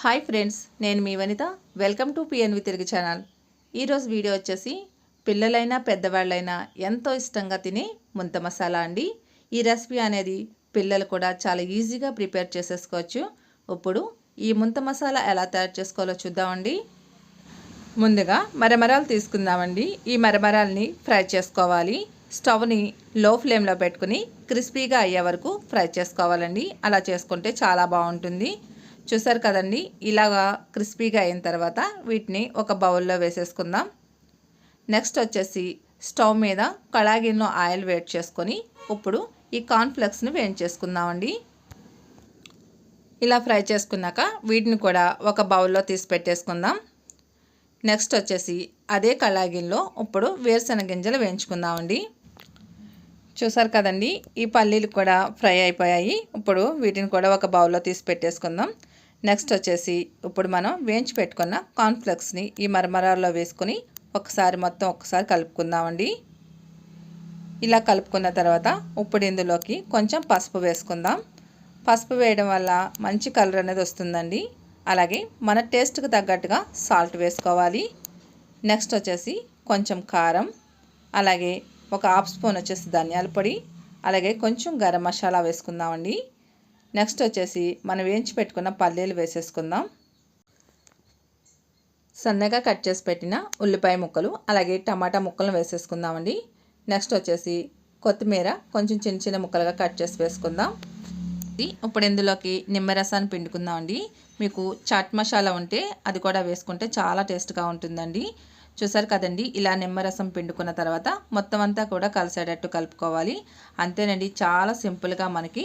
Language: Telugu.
హాయ్ ఫ్రెండ్స్ నేను మీ Vanitha. Welcome to P N V Telugu channel. ఈరోజు వీడియో వచ్చేసి పిల్లలైనా పెద్దవాళ్ళైనా ఎంతో ఇష్టంగా తినే ముంత మసాలా అండి. ఈ రెసిపీ అనేది పిల్లలు కూడా చాలా ఈజీగా ప్రిపేర్ చేసేసుకోవచ్చు. ఇప్పుడు ఈ ముంత మసాలా ఎలా తయారు చేసుకోవాలో చూద్దామండి. ముందుగా మరమరాలు తీసుకుందామండి. ఈ మరమరాల్ని ఫ్రై చేసుకోవాలి. స్టవ్ని లో ఫ్లేమ్లో పెట్టుకుని క్రిస్పీగా అయ్యే వరకు ఫ్రై చేసుకోవాలండి. అలా చేసుకుంటే చాలా బాగుంటుంది. చూసారు కదండి? ఇలాగా క్రిస్పీగా అయిన తర్వాత వీటిని ఒక బౌల్లో వేసేసుకుందాం. నెక్స్ట్ వచ్చేసి స్టవ్ మీద కళాగిన్లో ఆయిల్ వేట్ చేసుకొని ఇప్పుడు ఈ కార్న్ఫ్లెక్స్ని వేయించేసుకుందామండి. ఇలా ఫ్రై చేసుకున్నాక వీటిని కూడా ఒక బౌల్లో తీసి పెట్టేసుకుందాం. నెక్స్ట్ వచ్చేసి అదే కళాగిన్లో ఇప్పుడు వేరుశెనగ గింజలు వేయించుకుందామండి. చూసారు కదండి? ఈ పల్లీలు కూడా ఫ్రై అయిపోయాయి. ఇప్పుడు వీటిని కూడా ఒక బౌల్లో తీసి పెట్టేసుకుందాం. నెక్స్ట్ వచ్చేసి ఇప్పుడు మనం వేయించి పెట్టుకున్న కార్న్ఫ్లెక్స్ని ఈ మరమరాల్లో వేసుకొని ఒకసారి మొత్తం ఒకసారి కలుపుకుందామండి. ఇలా కలుపుకున్న తర్వాత ఇప్పుడు ఇందులోకి కొంచెం పసుపు వేసుకుందాం. పసుపు వేయడం వల్ల మంచి కలర్ అనేది వస్తుందండి. అలాగే మన టేస్ట్కి తగ్గట్టుగా సాల్ట్ వేసుకోవాలి. నెక్స్ట్ వచ్చేసి కొంచెం కారం అలాగే ఒక హాఫ్ స్పూన్ వచ్చేసి ధనియాల పొడి అలాగే కొంచెం గరం మసాలా వేసుకుందామండి. నెక్స్ట్ వచ్చేసి మనం వేయించి పెట్టుకున్న పల్లీలు వేసేసుకుందాం. సన్నగా కట్ చేసి పెట్టిన ఉల్లిపాయ ముక్కలు అలాగే టమాటా ముక్కలను వేసేసుకుందామండి. నెక్స్ట్ వచ్చేసి కొత్తిమీర కొంచెం చిన్న చిన్న ముక్కలుగా కట్ చేసి వేసుకుందాం. ఇప్పుడు ఇందులోకి నిమ్మరసాన్ని పిండుకుందామండి. మీకు చాట్ మసాలా ఉంటే అది కూడా వేసుకుంటే చాలా టేస్ట్గా ఉంటుందండి. చూసారు కదండి ఇలా నిమ్మరసం పిండుకున్న తర్వాత మొత్తం అంతా కూడా కలిసేటట్టు కలుపుకోవాలి. అంతేనండి చాలా సింపుల్గా మనకి